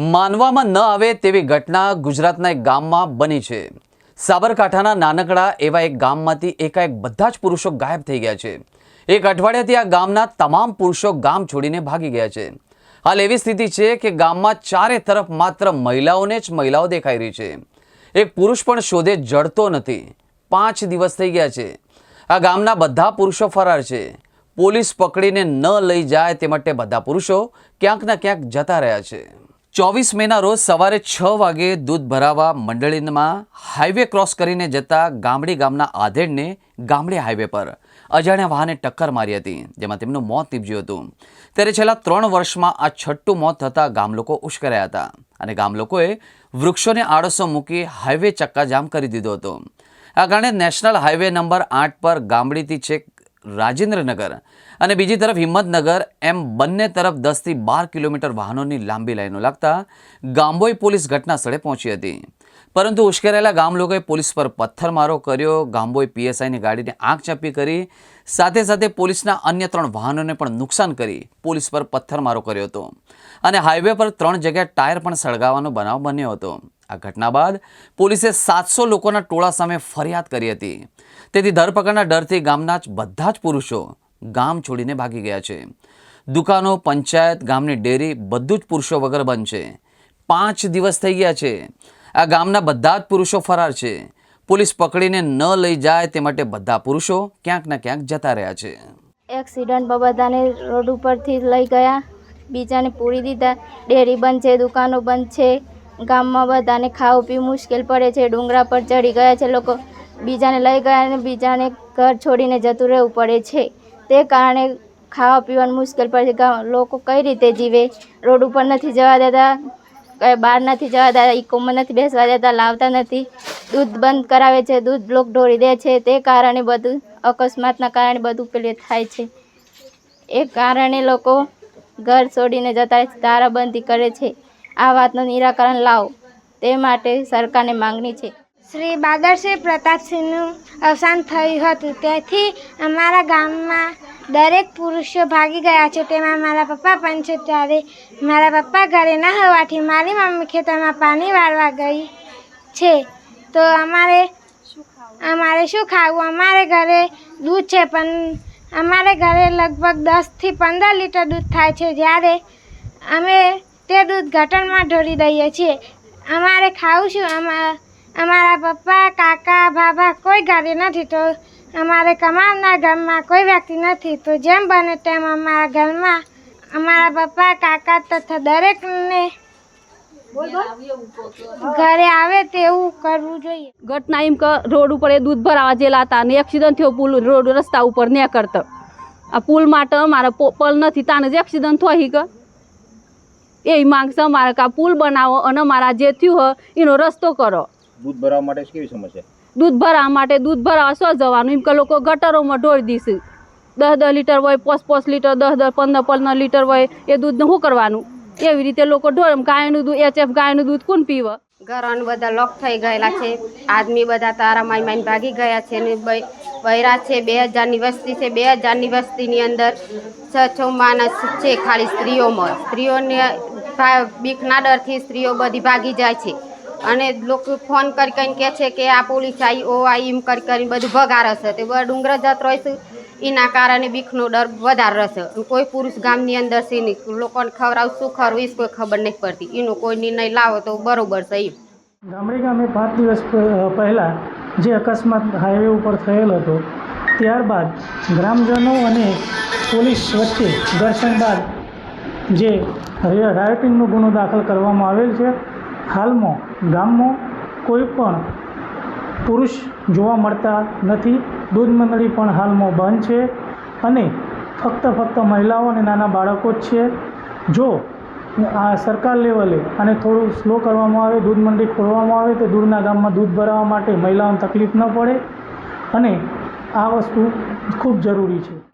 માનવામાં ન આવે તેવી ઘટના ગુજરાતના એક ગામમાં બની છે. સાબરકાંઠાના નાનકડા એવા એક ગામમાંથી એકાએક બધા જ પુરુષો ગાયબ થઈ ગયા છે. એક અઠવાડિયાથી આ ગામના તમામ પુરુષો ગામ છોડીને ભાગી ગયા છે. હાલ એવી સ્થિતિ છે કે ગામમાં ચારે તરફ માત્ર મહિલાઓને જ મહિલાઓ દેખાઈ રહી છે. એક પુરુષ પણ શોધે જડતો નથી. પાંચ દિવસ થઈ ગયા છે. આ ગામના બધા પુરુષો ફરાર છે. પોલીસ પકડીને ન લઈ જાય તે માટે બધા પુરુષો ક્યાંક ના ક્યાંક જતા રહ્યા છે. ચોવીસ મેના રોજ સવારે છ વાગે દૂધ ભરાવા મંડળીમાં હાઈવે ક્રોસ કરીને જતા ગામડી ગામના આધેડને ગામડી હાઈવે પર અજાણ્યા વાહને ટક્કર મારી હતી, જેમાં તેમનું મોત નીપજ્યું હતું. ત્યારે છેલ્લા ત્રણ વર્ષમાં આ છઠ્ઠું મોત થતાં ગામ લોકો ઉશ્કેરાયા હતા અને ગામ લોકોએ વૃક્ષોને આડોશો મૂકી હાઈવે ચક્કાજામ કરી દીધો હતો. આ કારણે નેશનલ હાઈવે નંબર આઠ પર ગામડીથી છેક રાજેન્દ્રનગર. અને બીજી તરફ હિંમતનગર, એમ બંને તરફ દસથી બાર કિલોમીટર વાહનોની લાંબી લાઈનો લાગતા ગામબોઈ પોલીસ ઘટના સ્થળે પહોંચી હતી. પરંતુ ઉશ્કેરાયેલા ગામ લોકોએ પોલીસ પર પથ્થરમારો કર્યો ગામબોઈ પીએસઆઈની ગાડીને આંખ ચાપી કરી, સાથે સાથે પોલીસના અન્ય ત્રણ વાહનોને પણ નુકસાન કરી પોલીસ પર પથ્થરમારો કર્યો હતો. અને હાઈવે પર ત્રણ જગ્યાએ ટાયર પણ સળગાવવાનો બનાવ બન્યો હતો. આ ઘટના બાદ પોલીસે સાતસો લોકોના ટોળા સામે ફરિયાદ કરી હતી. તેથી ધરપકડના ડરથી ગામના જ બધા જ પુરુષો ગામ છોડીને ભાગી ગયા છે. દુકાનો, પંચાયત, ગામની ડેરી બધું જ પુરુષો વગર બંધ છે. પાંચ દિવસ થઈ ગયા છે. આ ગામના બધા જ પુરુષો ફરાર છે. પોલીસ પકડીને ન લઈ જાય તે માટે બધા પુરુષો ક્યાંક ને ક્યાંક જતા રહ્યા છે. એક્સિડન્ટ બધાને રોડ ઉપરથી લઈ ગયા. બીજાને પૂરી દીધા. ડેરી બંધ છે, દુકાનો બંધ છે. ગામમાં બધાને ખાવું પીવું મુશ્કેલ પડે છે, ડુંગરા પર ચડી ગયા છે, લોકો બીજાને લઈ ગયા અને બીજાને ઘર છોડીને જતું રહેવું પડે છે. તે કારણે ખાવા પીવાનું મુશ્કેલ પડે છે. લોકો કઈ રીતે જીવે? રોડ ઉપર નથી જવા દેતા બહાર નથી જવા દેતા ઇકોમાં નથી બેસવા દેતા, લાવતા નથી. દૂધ બંધ કરાવે છે, દૂધ લોક ઢોળી દે છે. તે કારણે બધું, અકસ્માતના કારણે બધું પેલું થાય છે. એ કારણે લોકો ઘર છોડીને જતા તારાબંધી કરે છે. આ વાતનું નિરાકરણ લાવો. તે માટે સરકારને માંગણી છે. શ્રી બાદરસિંહ પ્રતાપસિંહનું અવસાન થયું હતું. તેથી અમારા ગામમાં દરેક પુરુષો ભાગી ગયા છે. તેમાં મારા પપ્પા પણ છે. ત્યારે મારા પપ્પા ઘરે ન હોવાથી મારી મમ્મી ખેતરમાં પાણી વાળવા ગઈ છે. તો અમારે અમારે શું ખાવું? અમારે ઘરે દૂધ છે, પણ અમારે ઘરે લગભગ દસથી પંદર લીટર દૂધ થાય છે. જ્યારે અમે તે દૂધ ઘટનમાં ઢોળી દઈએ છીએ. અમારે ખાવું શું અમા અમારા પપ્પા કાકા બાબા કોઈ ઘરે નથી તો અમારે કમાવના ઘરમાં કોઈ વ્યક્તિ નથી તો જેમ બને તેમ અમારા ઘરમાં અમારા પપ્પા કાકા તથા દરેકને ઘરે આવે તેવું કરવું જોઈએ. ઘટના એમ રોડ ઉપર એ દૂધ ભરાવા જેલા હતા અને એક્સિડન્ટ થયો પુલ રોડ રસ્તા ઉપર ને કરતો આ પુલ માટે અમારે પો- પલ નથી તાને જ એક્સિડન્ટ થઈ કે. એવી માંગ છે અમારે કે પુલ બનાવો અને મારા જે થયું હોય એનો રસ્તો કરો. દૂધ ભરાવવા માટે કેવી સમસ્યા? દૂધ ભરાવા માટે દૂધ ભરાવા શું જવાનું? એમ કે લોકો ગટરોમાં ઢોળી દીશું. દસ દસ લીટર હોય પાંચ પાંચ લીટર દસ દસ પંદર પંદર લીટર હોય એ દૂધને શું કરવાનું? એવી રીતે લોકો ઢોળે ગાયનું દૂધ એચએફ ગાયનું દૂધ કોણ પીવે? ઘરોને બધા લોક થઈ ગયેલા છે. આદમી બધા તારા માઈ માઈને ભાગી ગયા છે ને બૈ- બૈરા છે બે હજારની વસ્તી છે. બે હજારની વસ્તીની અંદર છ છ માણસ છે ખાલી સ્ત્રીઓમાં. સ્ત્રીઓને બીકના ડરથી સ્ત્રીઓ બધી ભાગી જાય છે. અને લોકો ફોન કરી કરીને કહે છે કે આ પોલીસ આવી ઓ આવી એમ કરી કરીને બધું ભગાર હશે. તે ડુંગર જત રહીશું એના કારણે બીકનો ડર વધારે રહેશે. કોઈ પુરુષ ગામની અંદર છે નહીં લોકોને ખવડાવ શું ખરવું એ કોઈ ખબર નહીં પડતી. એનો કોઈ નિર્ણય લાવો તો બરોબર છે એમ. ગામડે ગામે પાંચ દિવસ પહેલાં જે અકસ્માત હાઈવે ઉપર થયેલ હતો, ત્યારબાદ ગ્રામજનો અને પોલીસ વચ્ચે ઘર્ષણ બાદ જે રાયોટિંગનો ગુનો દાખલ કરવામાં આવેલ છે. હાલમાં ગામમાં કોઈ પણ પુરુષ જોવા મળતા નથી. દૂધ મંડળી પણ હાલમાં બંધ છે અને ફક્ત ફક્ત મહિલાઓ અને નાના બાળકો જ છે. જો આ સરકાર લેવલે અને થોડું સ્લો કરવામાં આવે, દૂધ મંડળી ખોલવામાં આવે, તો દૂરના ગામમાં દૂધ ભરાવા માટે મહિલાઓને તકલીફ ન પડે. અને આ વસ્તુ ખૂબ જરૂરી છે.